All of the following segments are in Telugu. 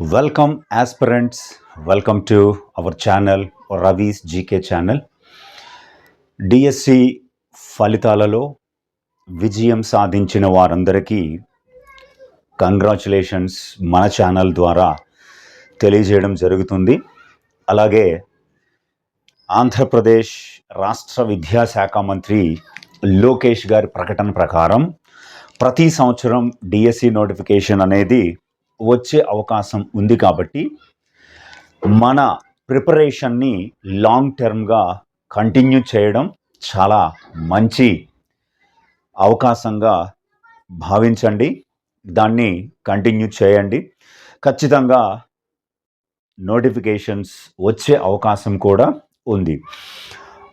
Welcome aspirants welcome to our channel Ravi's GK channel DSC ఫలితాలలో విజయం సాధించిన వారందరికీ కంగ్రాచులేషన్స్ మన ఛానల్ ద్వారా తెలియజేయడం జరుగుతుంది. అలాగే ఆంధ్రప్రదేశ్ రాష్ట్ర విద్యాశాఖ మంత్రి లోకేష్ గారి ప్రకటన ప్రకారం ప్రతి సంవత్సరం డిఎస్సి నోటిఫికేషన్ అనేది వచ్చే అవకాశం ఉంది కాబట్టి మన ప్రిపరేషన్ని లాంగ్ టర్మ్గా కంటిన్యూ చేయడం చాలా మంచి అవకాశంగా భావించండి. దాన్ని కంటిన్యూ చేయండి. ఖచ్చితంగా నోటిఫికేషన్స్ వచ్చే అవకాశం కూడా ఉంది.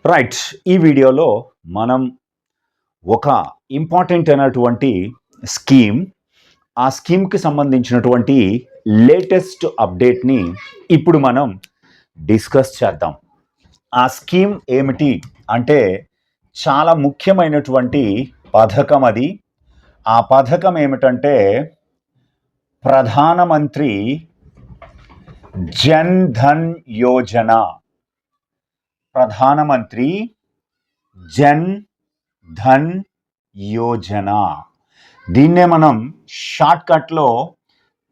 రైట్ ఈ వీడియోలో మనం ఒక ఇంపార్టెంట్ అయినటువంటి స్కీమ్ ఆ స్కీమ్కి సంబంధించినటువంటి లేటెస్ట్ అప్డేట్ని ఇప్పుడు మనం డిస్కస్ చేద్దాం. ఆ స్కీమ్ ఏమిటి అంటే చాలా ముఖ్యమైనటువంటి పథకం అది. ఆ పథకం ఏమిటంటే ప్రధానమంత్రి జన్ ధన్ యోజన. ప్రధానమంత్రి జన్ ధన్ యోజన. దీన్నే మనం షార్ట్కట్లో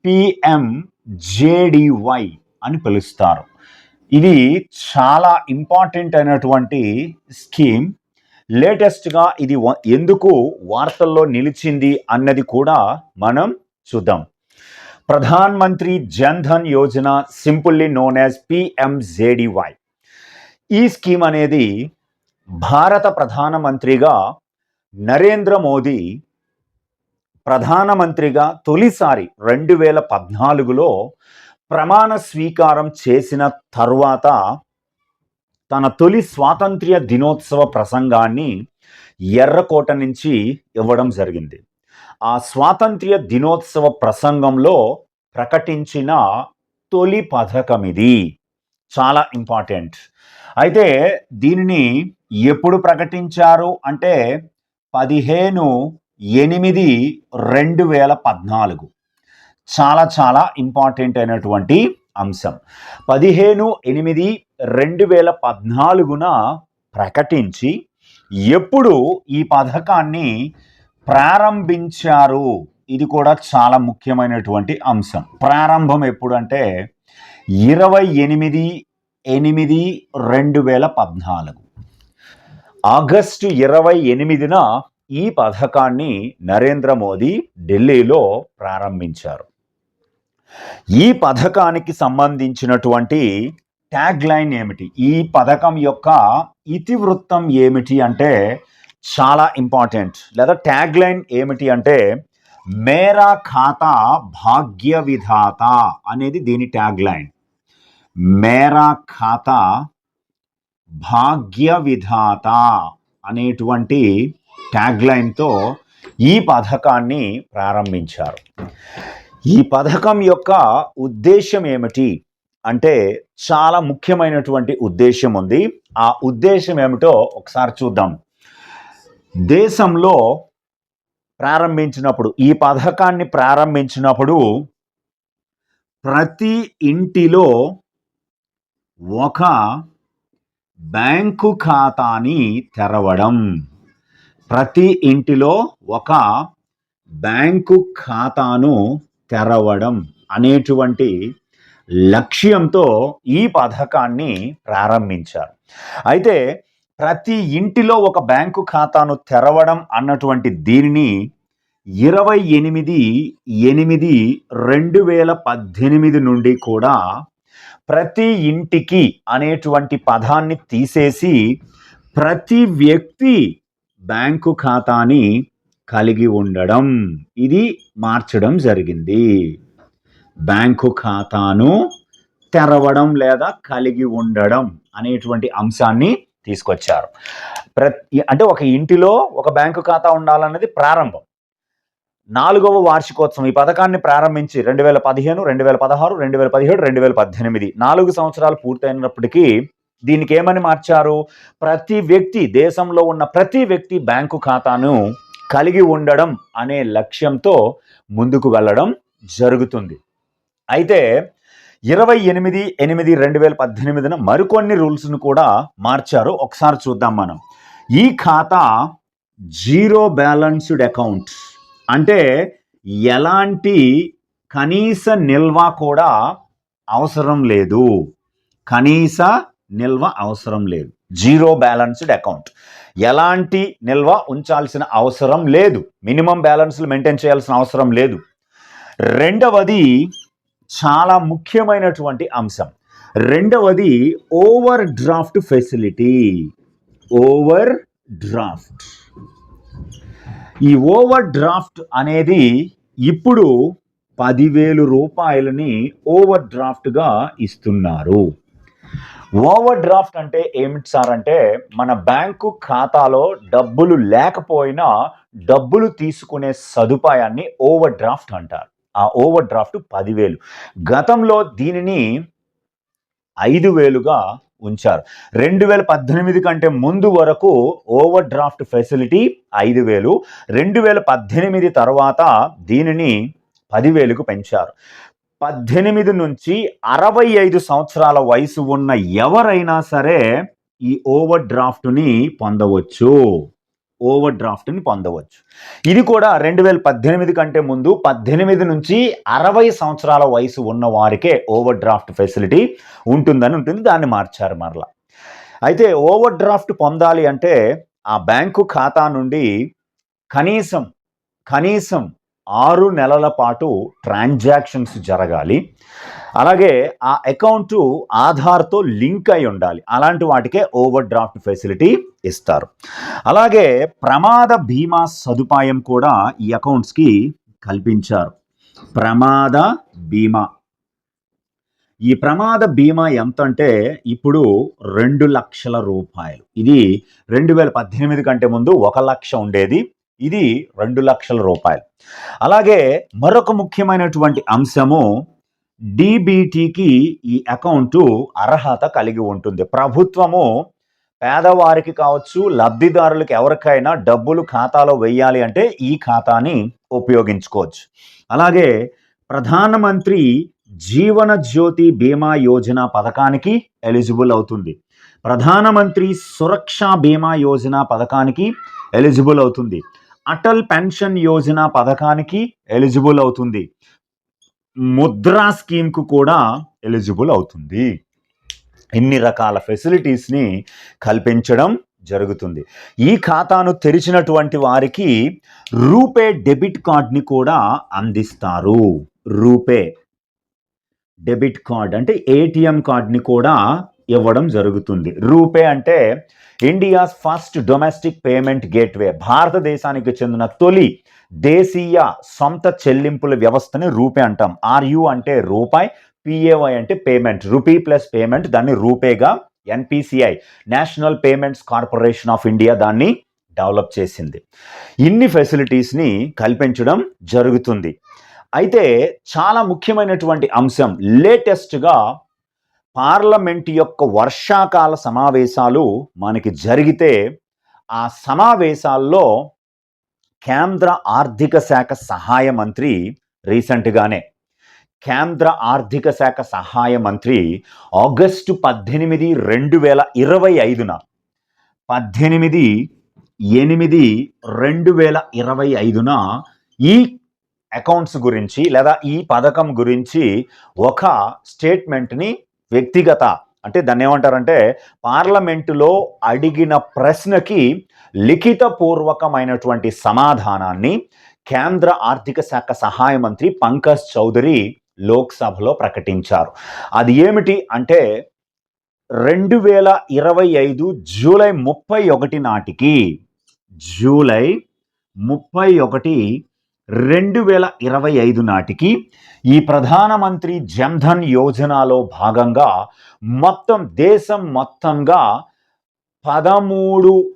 పిఎం జేడివై అని పిలుస్తారు. ఇది చాలా ఇంపార్టెంట్ అయినటువంటి స్కీమ్. లేటెస్ట్గా ఇది వ- ఎందుకు వార్తల్లో నిలిచింది అన్నది కూడా మనం చూద్దాం. Pradhan Mantri Jan Dhan Yojana simply known as PMJDY. ఈ స్కీమ్ అనేది భారత ప్రధానమంత్రిగా నరేంద్ర మోదీ ప్రధానమంత్రిగా తొలిసారి రెండు వేల పద్నాలుగులో ప్రమాణ స్వీకారం చేసిన తరువాత తన తొలి స్వాతంత్ర్య దినోత్సవ ప్రసంగాన్ని ఎర్రకోట నుంచి ఇవ్వడం జరిగింది. ఆ స్వాతంత్ర్య దినోత్సవ ప్రసంగంలో ప్రకటించిన తొలి పథకం ఇది. చాలా ఇంపార్టెంట్. అయితే దీనిని ఎప్పుడు ప్రకటించారు అంటే పదిహేను ఎనిమిది రెండు వేల పద్నాలుగు. చాలా చాలా ఇంపార్టెంట్ అయినటువంటి అంశం. పదిహేను ఎనిమిది రెండు వేల పద్నాలుగున ప్రకటించి ఎప్పుడు ఈ పథకాన్ని ప్రారంభించారు? ఇది కూడా చాలా ముఖ్యమైనటువంటి అంశం. ప్రారంభం ఎప్పుడు అంటే ఇరవై ఎనిమిది ఎనిమిది రెండు వేల పద్నాలుగు. ఆగస్టు ఇరవై ఎనిమిదిన ఈ పథకాన్ని నరేంద్ర మోదీ ఢిల్లీలో ప్రారంభించారు. ఈ పథకానికి సంబంధించినటువంటి ట్యాగ్ లైన్ ఏమిటి? ఈ పథకం యొక్క ఇతివృత్తం ఏమిటి అంటే చాలా ఇంపార్టెంట్. లేదా ట్యాగ్ లైన్ ఏమిటి అంటే మేరా ఖాతా భాగ్య విధాత అనేది దీని ట్యాగ్ లైన్ మేరా ఖాతా భాగ్య విధాత అనేటువంటి ట్యాగ్ లైన్తో ఈ పథకాన్ని ప్రారంభించారు. ఈ పథకం యొక్క ఉద్దేశం ఏమిటి? అంటే చాలా ముఖ్యమైనటువంటి ఉద్దేశం ఉంది. ఆ ఉద్దేశం ఏమిటో ఒకసారి చూద్దాం. దేశంలో ప్రారంభించినప్పుడు ఈ పథకాన్ని ప్రారంభించినప్పుడు ప్రతి ఇంటిలో ఒక బ్యాంకు ఖాతాని తెరవడం. ప్రతి ఇంటిలో ఒక బ్యాంకు ఖాతాను తెరవడం అనేటువంటి లక్ష్యంతో ఈ పథకాన్ని ప్రారంభించారు. అయితే ప్రతి ఇంటిలో ఒక బ్యాంకు ఖాతాను తెరవడం అన్నటువంటి దీనిని ఇరవై ఎనిమిది ఎనిమిది రెండు వేల పద్దెనిమిది నుండి కూడా ప్రతి ఇంటికి అనేటువంటి పదాన్ని తీసేసి ప్రతి వ్యక్తి బ్యాంకు ఖాతాని కలిగి ఉండడం. ఇది మార్చడం జరిగింది. బ్యాంకు ఖాతాను తెరవడం లేదా కలిగి ఉండడం అనేటువంటి అంశాన్ని తీసుకొచ్చారు. ప్రతి అంటే ఒక ఇంటిలో ఒక బ్యాంకు ఖాతా ఉండాలన్నది ప్రారంభం. నాలుగవ వార్షికోత్సవం ఈ పథకాన్ని ప్రారంభించి రెండు వేల పదిహేను రెండు వేల పదహారు రెండు వేల పదిహేడు రెండు వేల పద్దెనిమిది నాలుగు సంవత్సరాలు పూర్తయినప్పటికీ దీనికి ఏమని మార్చారు? ప్రతి వ్యక్తి దేశంలో ఉన్న ప్రతి వ్యక్తి బ్యాంకు ఖాతాను కలిగి ఉండడం అనే లక్ష్యంతో ముందుకు వెళ్ళడం జరుగుతుంది. అయితే ఇరవై ఎనిమిది ఎనిమిది రెండు వేల పద్దెనిమిదిన మరికొన్ని రూల్స్ను కూడా మార్చారు. ఒకసారి చూద్దాం మనం. ఈ ఖాతా జీరో బ్యాలన్స్డ్ అకౌంట్. అంటే ఎలాంటి కనీస నిల్వ కూడా అవసరం లేదు. కనీస నిల్వ అవసరం లేదు. Zero balanced account. ఎలాంటి నిల్వ ఉంచాల్సిన అవసరం లేదు. మినిమం బ్యాలెన్స్లు మెయింటైన్ చేయాల్సిన అవసరం లేదు. రెండవది చాలా ముఖ్యమైనటువంటి అంశం. రెండవది overdraft facility. Overdraft. ఈ ఓవర్ డ్రాఫ్ట్ అనేది ఇప్పుడు పదివేలు రూపాయలని ఓవర్ డ్రాఫ్ట్గా ఇస్తున్నారు. ఓవర్ డ్రాఫ్ట్ అంటే ఏమిటి సార్ అంటే మన బ్యాంకు ఖాతాలో డబ్బులు లేకపోయినా డబ్బులు తీసుకునే సదుపాయాన్ని ఓవర్ డ్రాఫ్ట్ అంటారు. ఆ ఓవర్ డ్రాఫ్ట్ పదివేలు. గతంలో దీనిని ఐదు వేలుగా ఉంచారు. రెండు వేల పద్దెనిమిది కంటే ముందు వరకు ఓవర్ డ్రాఫ్ట్ ఫెసిలిటీ ఐదు వేలు రెండు వేల పద్దెనిమిది తర్వాత దీనిని పదివేలకు పెంచారు. పద్దెనిమిది నుంచి అరవై ఐదు సంవత్సరాల వయసు ఉన్న ఎవరైనా సరే ఈ ఓవర్ డ్రాఫ్ట్ని పొందవచ్చు. ఓవర్ డ్రాఫ్ట్ని పొందవచ్చు. ఇది కూడా రెండు వేల పద్దెనిమిది కంటే ముందు పద్దెనిమిది నుంచి అరవై సంవత్సరాల వయసు ఉన్న వారికే ఓవర్ డ్రాఫ్ట్ ఫెసిలిటీ ఉంటుందని ఉంటుంది. దాన్ని మార్చారు మరలా. అయితే ఓవర్ డ్రాఫ్ట్ పొందాలి అంటే ఆ బ్యాంకు ఖాతా నుండి కనీసం కనీసం ఆరు నెలల పాటు ట్రాన్సాక్షన్స్ జరగాలి. అలాగే ఆ అకౌంట్ ఆధార్తో లింక్ అయి ఉండాలి. అలాంటి వాటికే ఓవర్ డ్రాఫ్ట్ ఫెసిలిటీ ఇస్తారు. అలాగే ప్రమాద బీమా సదుపాయం కూడా ఈ అకౌంట్స్కి కల్పించారు. ప్రమాద బీమా. ఈ ప్రమాద బీమా ఎంత అంటే ఇప్పుడు రెండు లక్షల రూపాయలు. ఇది రెండు వేల పద్దెనిమిది కంటే ముందు ఒక లక్ష ఉండేది. ఇది రెండు లక్షల రూపాయలు. అలాగే మరొక ముఖ్యమైనటువంటి అంశము డీబీటీకి ఈ అకౌంట్ అర్హత కలిగి ఉంటుంది. ప్రభుత్వము పేదవారికి కావచ్చు లబ్ధిదారులకు ఎవరికైనా డబ్బులు ఖాతాలో వెయ్యాలి అంటే ఈ ఖాతాని ఉపయోగించుకోవచ్చు. అలాగే ప్రధానమంత్రి జీవన జ్యోతి బీమా యోజన పథకానికి ఎలిజిబుల్ అవుతుంది. ప్రధానమంత్రి సురక్ష బీమా యోజన పథకానికి ఎలిజిబుల్ అవుతుంది. అటల్ పెన్షన్ యోజన పథకానికి ఎలిజిబుల్ అవుతుంది. ముద్రా స్కీమ్కు కూడా ఎలిజిబుల్ అవుతుంది. ఇన్ని రకాల ఫెసిలిటీస్ని కల్పించడం జరుగుతుంది. ఈ ఖాతాను తెరిచినటువంటి వారికి రూపే డెబిట్ కార్డ్ని కూడా అందిస్తారు. రూపే డెబిట్ కార్డ్ అంటే ఏటీఎం కార్డ్ని కూడా ఇవ్వడం జరుగుతుంది. రూపే అంటే India's first domestic payment gateway. భారతదేశానికి చెందిన తొలి దేశీయ సొంత చెల్లింపుల వ్యవస్థని రూపే అంటాం. ఆర్యు అంటే రూపాయి పిఏవై అంటే పేమెంట్. రూపీ ప్లస్ పేమెంట్ దాన్ని రూపేగా NPCI National Payments Corporation of India దాన్ని డెవలప్ చేసింది. ఇన్ని ఫెసిలిటీస్ని కల్పించడం జరుగుతుంది. అయితే చాలా ముఖ్యమైనటువంటి అంశం లేటెస్ట్గా పార్లమెంట్ యొక్క వర్షాకాల సమావేశాలు మనకి జరిగితే ఆ సమావేశాల్లో కేంద్ర ఆర్థిక శాఖ సహాయ మంత్రి రీసెంట్గానే కేంద్ర ఆర్థిక శాఖ సహాయ మంత్రి ఆగస్టు పద్దెనిమిది రెండు వేల ఇరవై ఐదున పద్దెనిమిది ఎనిమిది రెండు వేల ఇరవై ఐదున ఈ అకౌంట్స్ గురించి లేదా ఈ పథకం గురించి ఒక స్టేట్మెంట్ని వ్యక్తిగత అంటే దాన్ని ఏమంటారంటే పార్లమెంటులో అడిగిన ప్రశ్నకి లిఖితపూర్వకమైనటువంటి సమాధానాన్ని కేంద్ర ఆర్థిక శాఖ సహాయ మంత్రి పంకజ్ చౌదరి లోక్సభలో ప్రకటించారు. అది ఏమిటి అంటే రెండు వేల ఇరవై ఐదు జూలై ముప్పై ఒకటి నాటికి జూలై ముప్పై ఒకటి రెండు వేల ఇరవై ఐదు నాటికి ఈ ప్రధానమంత్రి జన్ధన్ యోజనలో భాగంగా మొత్తం దేశం మొత్తంగా పదమూడు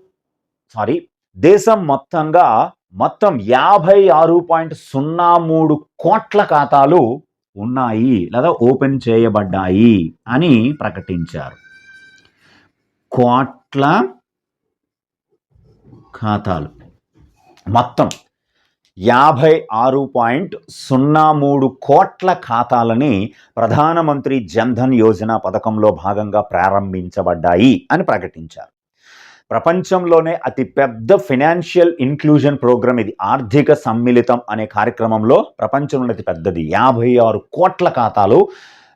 సారీ దేశం మొత్తంగా మొత్తం యాభై ఆరు పాయింట్ సున్నా మూడు కోట్ల ఖాతాలు ఉన్నాయి లేదా ఓపెన్ చేయబడ్డాయి అని ప్రకటించారు. కోట్ల ఖాతాలు. మొత్తం యాభై ఆరు పాయింట్ సున్నా మూడు కోట్ల ఖాతాలని ప్రధానమంత్రి జన్ధన్ యోజన పథకంలో భాగంగా ప్రారంభించబడ్డాయి అని ప్రకటించారు. ప్రపంచంలోనే అతి పెద్ద ఫినాన్షియల్ ఇన్క్లూజన్ ప్రోగ్రామ్ ఇది ఆర్థిక సమ్మిళితం అనే కార్యక్రమంలో ప్రపంచంలో అతి పెద్దది. యాభై ఆరు కోట్ల ఖాతాలు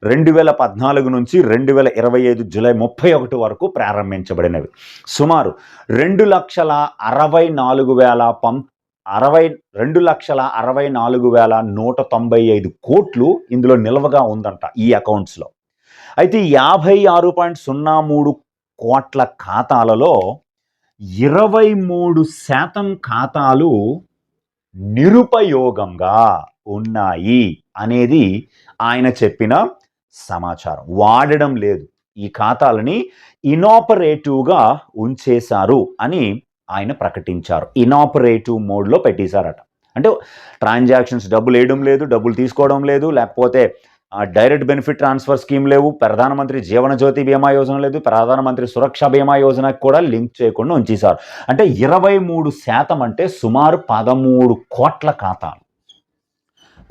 రెండు వేల పద్నాలుగు నుంచి రెండు వేల ఇరవై ఐదు జూలై ముప్పై ఒకటి వరకు ప్రారంభించబడినవి. సుమారు రెండు లక్షల అరవై నాలుగు వేల పం అరవై రెండు లక్షల అరవై నాలుగు వేల నూట తొంభై ఐదు కోట్లు ఇందులో నిల్వగా ఉందంట ఈ అకౌంట్స్లో. అయితే యాభై ఆరు పాయింట్ సున్నా మూడు కోట్ల ఖాతాలలో ఇరవై మూడు శాతం ఖాతాలు నిరుపయోగంగా ఉన్నాయి అనేది ఆయన చెప్పిన సమాచారం. వాడడం లేదు. ఈ ఖాతాలని ఇనాపరేటివ్గా ఉంచేశారు అని ఆయన ప్రకటించారు. ఇనాపరేటివ్ మోడ్లో పెట్టేశారట. అంటే ట్రాన్సాక్షన్స్ డబ్బులు వేయడం లేదు డబ్బులు తీసుకోవడం లేదు లేకపోతే డైరెక్ట్ బెనిఫిట్ ట్రాన్స్ఫర్ స్కీమ్ లేవు ప్రధానమంత్రి జీవన జ్యోతి బీమా యోజన లేదు ప్రధానమంత్రి సురక్ష బీమా యోజనకు కూడా లింక్ చేయకుండా ఉంచేశారు. అంటే ఇరవై మూడు శాతం అంటే సుమారు పదమూడు కోట్ల ఖాతాలు.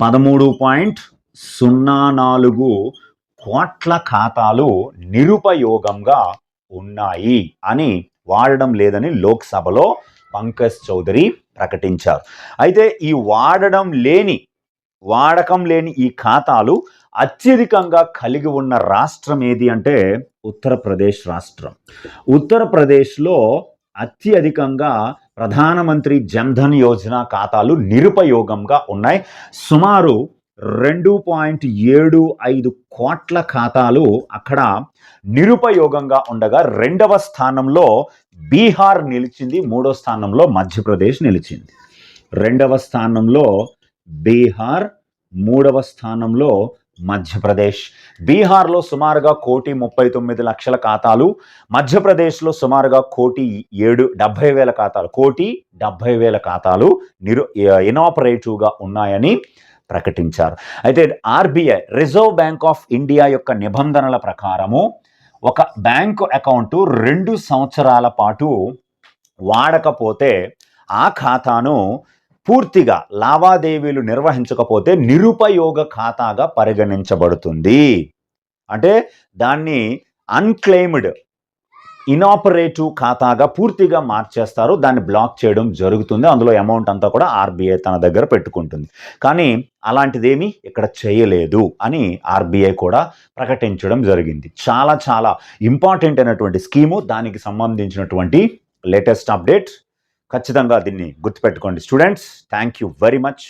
పదమూడు పాయింట్ సున్నా నాలుగు కోట్ల ఖాతాలు నిరుపయోగంగా ఉన్నాయి అని వాడడం లేదని లోక్సభలో పంకజ్ చౌదరి ప్రకటించారు. అయితే ఈ వాడడం లేని వాడకం లేని ఈ ఖాతాలు అత్యధికంగా కలిగి ఉన్న రాష్ట్రం ఏది అంటే ఉత్తరప్రదేశ్ రాష్ట్రం. ఉత్తరప్రదేశ్లో అత్యధికంగా ప్రధానమంత్రి జన్ధన్ యోజన ఖాతాలు నిరుపయోగంగా ఉన్నాయి. సుమారు రెండు పాయింట్ ఏడు ఐదు కోట్ల ఖాతాలు అక్కడ నిరుపయోగంగా ఉండగా రెండవ స్థానంలో బీహార్ నిలిచింది మూడో స్థానంలో మధ్యప్రదేశ్ నిలిచింది. రెండవ స్థానంలో బీహార్ మూడవ స్థానంలో మధ్యప్రదేశ్. బీహార్లో సుమారుగా కోటి ముప్పై తొమ్మిది లక్షల ఖాతాలు మధ్యప్రదేశ్లో సుమారుగా కోటి ఏడు డెబ్బై వేల ఖాతాలు కోటి డెబ్భై వేల ఖాతాలు నిరు ఇనాపరేటివ్గా ఉన్నాయని ప్రకటించారు. అయితే RBI Reserve Bank of India యొక్క నిబంధనల ప్రకారము ఒక బ్యాంకు అకౌంటు రెండు సంవత్సరాల పాటు వాడకపోతే ఆ ఖాతాను పూర్తిగా లావాదేవీలు నిర్వహించకపోతే నిరుపయోగ ఖాతాగా పరిగణించబడుతుంది. అంటే దాన్ని అన్క్లెయిమ్డ్ ఇనాపరేటివ్ ఖాతాగా పూర్తిగా మార్చేస్తారు దాన్ని బ్లాక్ చేయడం జరుగుతుంది. అందులో అమౌంట్ అంతా కూడా ఆర్బీఐ తన దగ్గర పెట్టుకుంటుంది. కానీ అలాంటిదేమీ ఇక్కడ చేయలేదు అని ఆర్బీఐ కూడా ప్రకటించడం జరిగింది. చాలా చాలా ఇంపార్టెంట్ అయినటువంటి స్కీము. దానికి సంబంధించినటువంటి లేటెస్ట్ అప్డేట్. ఖచ్చితంగా దీన్ని గుర్తుపెట్టుకోండి. Students thank you very much.